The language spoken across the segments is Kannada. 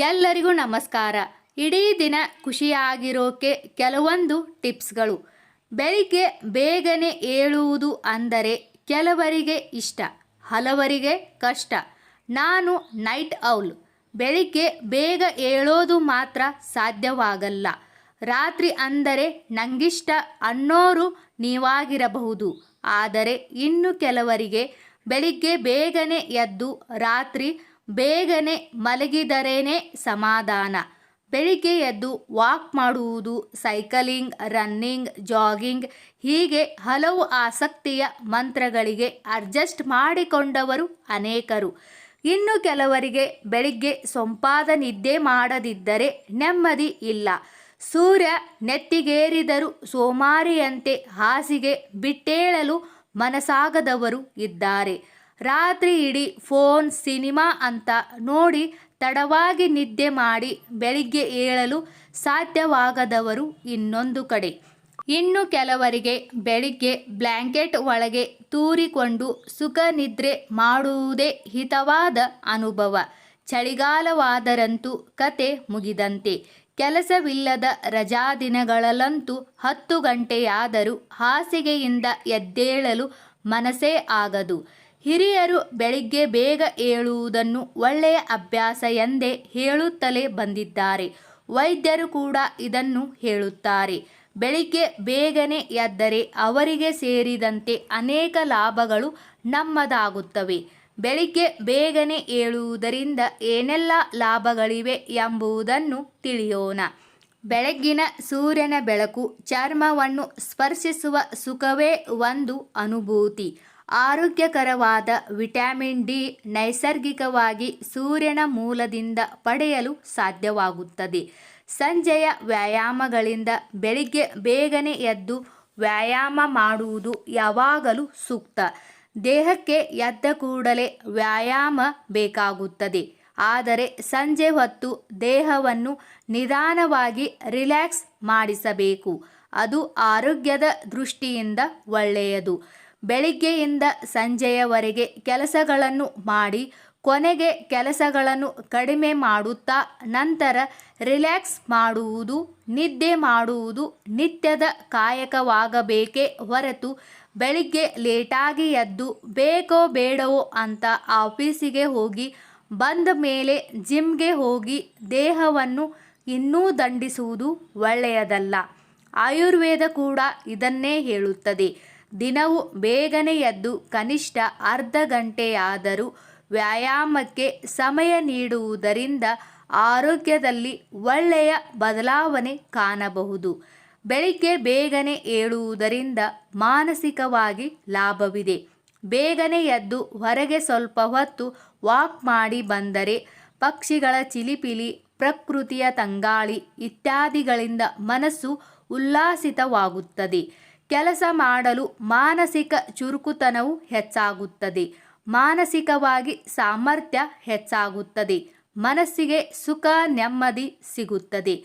ಎಲ್ಲರಿಗೂ ನಮಸ್ಕಾರ. ಇಡೀ ದಿನ ಖುಷಿಯಾಗಿರೋಕೆ ಕೆಲವೊಂದು ಟಿಪ್ಸ್ಗಳು. ಬೆಳಿಗ್ಗೆ ಬೇಗನೆ ಏಳುವುದು ಅಂದರೆ ಕೆಲವರಿಗೆ ಇಷ್ಟ, ಹಲವರಿಗೆ ಕಷ್ಟ. ನಾನು ನೈಟ್ ಔಲ್. ಬೆಳಿಗ್ಗೆ ಬೇಗ ಏಳೋದು ಮಾತ್ರ ಸಾಧ್ಯವಾಗಲ್ಲ. ರಾತ್ರಿ ಅಂದರೆ ನಂಗಿಷ್ಟ ಅನ್ನೋರು ನೀವಾಗಿರಬಹುದು. ಆದರೆ ಇನ್ನು ಕೆಲವರಿಗೆ ಬೆಳಿಗ್ಗೆ ಬೇಗನೆ ಎದ್ದು ರಾತ್ರಿ ಬೇಗನೆ ಮಲಗಿದರೇನೆ ಸಮಾಧಾನ. ಬೆಳಿಗ್ಗೆ ಎದ್ದು ವಾಕ್ ಮಾಡುವುದು, ಸೈಕಲಿಂಗ್, ರನ್ನಿಂಗ್, ಜಾಗಿಂಗ್ ಹೀಗೆ ಹಲವು ಆಸಕ್ತಿಯ ಮಂತ್ರಗಳಿಗೆ ಅಡ್ಜಸ್ಟ್ ಮಾಡಿಕೊಂಡವರು ಅನೇಕರು. ಇನ್ನು ಕೆಲವರಿಗೆ ಬೆಳಿಗ್ಗೆ ಸೊಂಪಾದ ನಿದ್ದೆ ಮಾಡದಿದ್ದರೆ ನೆಮ್ಮದಿ ಇಲ್ಲ. ಸೂರ್ಯ ನೆತ್ತಿಗೇರಿದರೂ ಸೋಮಾರಿಯಂತೆ ಹಾಸಿಗೆ ಬಿಟ್ಟೇಳಲು ಮನಸಾಗದವರು ಇದ್ದಾರೆ. ರಾತ್ರಿ ಇಡೀ ಫೋನ್ ಸಿನಿಮಾ ಅಂತ ನೋಡಿ ತಡವಾಗಿ ನಿದ್ದೆ ಮಾಡಿ ಬೆಳಿಗ್ಗೆ ಏಳಲು ಸಾಧ್ಯವಾಗದವರು ಇನ್ನೊಂದು ಕಡೆ. ಇನ್ನು ಕೆಲವರಿಗೆ ಬೆಳಿಗ್ಗೆ ಬ್ಲ್ಯಾಂಕೆಟ್ ಒಳಗೆ ತೂರಿಕೊಂಡು ಸುಖ ನಿದ್ರೆ ಮಾಡುವುದೇ ಹಿತವಾದ ಅನುಭವ. ಚಳಿಗಾಲವಾದರಂತೂ ಕತೆ ಮುಗಿದಂತೆ. ಕೆಲಸವಿಲ್ಲದ ರಜಾ ದಿನಗಳಲ್ಲಂತೂ ಹತ್ತು ಗಂಟೆಯಾದರೂ ಹಾಸಿಗೆಯಿಂದ ಎದ್ದೇಳಲು ಮನಸ್ಸೇ ಆಗದು. ಹಿರಿಯರು ಬೆಳಿಗ್ಗೆ ಬೇಗ ಏಳುವುದನ್ನು ಒಳ್ಳೆಯ ಅಭ್ಯಾಸ ಎಂದೇ ಹೇಳುತ್ತಲೇ ಬಂದಿದ್ದಾರೆ. ವೈದ್ಯರು ಕೂಡ ಇದನ್ನು ಹೇಳುತ್ತಾರೆ. ಬೆಳಿಗ್ಗೆ ಬೇಗನೆ ಎದ್ದರೆ ಅವರಿಗೆ ಸೇರಿದಂತೆ ಅನೇಕ ಲಾಭಗಳು ನಮ್ಮದಾಗುತ್ತವೆ. ಬೆಳಿಗ್ಗೆ ಬೇಗನೆ ಏಳುವುದರಿಂದ ಏನೆಲ್ಲ ಲಾಭಗಳಿವೆ ಎಂಬುದನ್ನು ತಿಳಿಯೋಣ. ಬೆಳಗ್ಗಿನ ಸೂರ್ಯನ ಬೆಳಕು ಚರ್ಮವನ್ನು ಸ್ಪರ್ಶಿಸುವ ಸುಖವೇ ಒಂದು ಅನುಭೂತಿ. ಆರೋಗ್ಯಕರವಾದ ವಿಟಮಿನ್ ಡಿ ನೈಸರ್ಗಿಕವಾಗಿ ಸೂರ್ಯನ ಮೂಲದಿಂದ ಪಡೆಯಲು ಸಾಧ್ಯವಾಗುತ್ತದೆ. ಸಂಜೆಯ ವ್ಯಾಯಾಮಗಳಿಂದ ಬೆಳಿಗ್ಗೆ ಬೇಗನೆ ಎದ್ದು ವ್ಯಾಯಾಮ ಮಾಡುವುದು ಯಾವಾಗಲೂ ಸೂಕ್ತ. ದೇಹಕ್ಕೆ ಎದ್ದ ಕೂಡಲೇ ವ್ಯಾಯಾಮ ಬೇಕಾಗುತ್ತದೆ. ಆದರೆ ಸಂಜೆ ಹೊತ್ತು ದೇಹವನ್ನು ನಿಧಾನವಾಗಿ ರಿಲ್ಯಾಕ್ಸ್ ಮಾಡಿಸಬೇಕು. ಅದು ಆರೋಗ್ಯದ ದೃಷ್ಟಿಯಿಂದ ಒಳ್ಳೆಯದು. ಬೆಳಿಗ್ಗೆಯಿಂದ ಸಂಜೆಯವರೆಗೆ ಕೆಲಸಗಳನ್ನು ಮಾಡಿ ಕೊನೆಗೆ ಕೆಲಸಗಳನ್ನು ಕಡಿಮೆ ಮಾಡುತ್ತಾ ನಂತರ ರಿಲ್ಯಾಕ್ಸ್ ಮಾಡುವುದು, ನಿದ್ದೆ ಮಾಡುವುದು ನಿತ್ಯದ ಕಾಯಕವಾಗಬೇಕೇ ಹೊರತು ಬೆಳಿಗ್ಗೆ ಲೇಟಾಗಿ ಎದ್ದು ಬೇಕೋ ಬೇಡವೋ ಅಂತ ಆಫೀಸಿಗೆ ಹೋಗಿ, ಬಂದ ಮೇಲೆ ಜಿಮ್ಗೆ ಹೋಗಿ ದೇಹವನ್ನು ಇನ್ನೂ ದಂಡಿಸುವುದು ಒಳ್ಳೆಯದಲ್ಲ. ಆಯುರ್ವೇದ ಕೂಡ ಇದನ್ನೇ ಹೇಳುತ್ತದೆ. ದಿನವೂ ಬೇಗನೆ ಎದ್ದು ಕನಿಷ್ಠ ಅರ್ಧ ಗಂಟೆಯಾದರೂ ವ್ಯಾಯಾಮಕ್ಕೆ ಸಮಯ ನೀಡುವುದರಿಂದ ಆರೋಗ್ಯದಲ್ಲಿ ಒಳ್ಳೆಯ ಬದಲಾವಣೆ ಕಾಣಬಹುದು. ಬೆಳಿಗ್ಗೆ ಬೇಗನೆ ಏಳುವುದರಿಂದ ಮಾನಸಿಕವಾಗಿ ಲಾಭವಿದೆ. ಬೇಗನೆ ಎದ್ದು ಹೊರಗೆ ಸ್ವಲ್ಪ ಹೊತ್ತು ವಾಕ್ ಮಾಡಿ ಬಂದರೆ ಪಕ್ಷಿಗಳ ಚಿಲಿಪಿಲಿ, ಪ್ರಕೃತಿಯ ತಂಗಾಳಿ ಇತ್ಯಾದಿಗಳಿಂದ ಮನಸ್ಸು ಉಲ್ಲಾಸಿತವಾಗುತ್ತದೆ. ಕೆಲಸ ಮಾಡಲು ಮಾನಸಿಕ ಚುರುಕುತನವು ಹೆಚ್ಚಾಗುತ್ತದೆ. ಮಾನಸಿಕವಾಗಿ ಸಾಮರ್ಥ್ಯ ಹೆಚ್ಚಾಗುತ್ತದೆ. ಮನಸ್ಸಿಗೆ ಸುಖ, ನೆಮ್ಮದಿ ಸಿಗುತ್ತದೆ.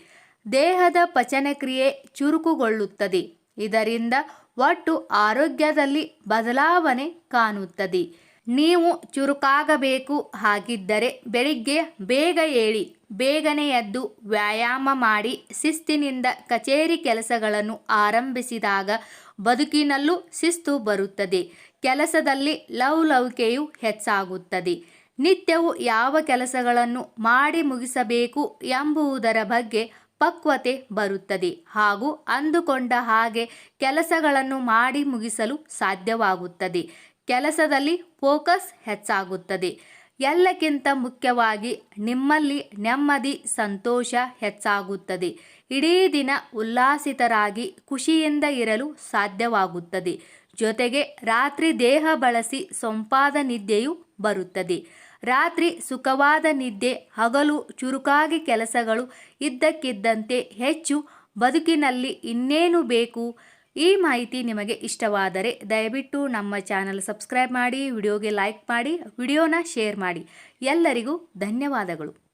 ದೇಹದ ಪಚನಕ್ರಿಯೆ ಚುರುಕುಗೊಳ್ಳುತ್ತದೆ. ಇದರಿಂದ ಒಟ್ಟು ಆರೋಗ್ಯದಲ್ಲಿ ಬದಲಾವಣೆ ಕಾಣುತ್ತದೆ. ನೀವು ಚುರುಕಾಗಬೇಕು ಹಾಗಿದ್ದರೆ ಬೆಳಿಗ್ಗೆ ಬೇಗ ಏಳಿ, ಬೇಗನೆ ಎದ್ದು ವ್ಯಾಯಾಮ ಮಾಡಿ ಶಿಸ್ತಿನಿಂದ ಕಚೇರಿ ಕೆಲಸಗಳನ್ನು ಆರಂಭಿಸಿದಾಗ ಬದುಕಿನಲ್ಲೂ ಶಿಸ್ತು ಬರುತ್ತದೆ. ಕೆಲಸದಲ್ಲಿ ಲವಲವಿಕೆಯು ಹೆಚ್ಚಾಗುತ್ತದೆ. ನಿತ್ಯವು ಯಾವ ಕೆಲಸಗಳನ್ನು ಮಾಡಿ ಮುಗಿಸಬೇಕು ಎಂಬುವುದರ ಬಗ್ಗೆ ಪಕ್ವತೆ ಬರುತ್ತದೆ ಹಾಗೂ ಅಂದುಕೊಂಡ ಹಾಗೆ ಕೆಲಸಗಳನ್ನು ಮಾಡಿ ಮುಗಿಸಲು ಸಾಧ್ಯವಾಗುತ್ತದೆ. ಕೆಲಸದಲ್ಲಿ ಫೋಕಸ್ ಹೆಚ್ಚಾಗುತ್ತದೆ. ಎಲ್ಲಕ್ಕಿಂತ ಮುಖ್ಯವಾಗಿ ನಿಮ್ಮಲ್ಲಿ ನೆಮ್ಮದಿ, ಸಂತೋಷ ಹೆಚ್ಚಾಗುತ್ತದೆ. ಇಡೀ ದಿನ ಉಲ್ಲಾಸಿತರಾಗಿ ಖುಷಿಯಿಂದ ಇರಲು ಸಾಧ್ಯವಾಗುತ್ತದೆ. ಜೊತೆಗೆ ರಾತ್ರಿ ದೇಹ ಬಳಸಿ ಸೊಂಪಾದ ನಿದ್ದೆಯು ಬರುತ್ತದೆ. ರಾತ್ರಿ ಸುಖವಾದ ನಿದ್ದೆ, ಹಗಲು ಚುರುಕಾಗಿ ಕೆಲಸಗಳು ಇದ್ದಕ್ಕಿದ್ದಂತೆ ಹೆಚ್ಚು ಬದುಕಿನಲ್ಲಿ ಇನ್ನೇನು ಬೇಕು? ಈ ಮಾಹಿತಿ ನಿಮಗೆ ಇಷ್ಟವಾದರೆ ದಯವಿಟ್ಟು ನಮ್ಮ ಚಾನಲ್ ಸಬ್ಸ್ಕ್ರೈಬ್ ಮಾಡಿ, ವಿಡಿಯೋಗೆ ಲೈಕ್ ಮಾಡಿ, ವಿಡಿಯೋನ ಶೇರ್ ಮಾಡಿ. ಎಲ್ಲರಿಗೂ ಧನ್ಯವಾದಗಳು.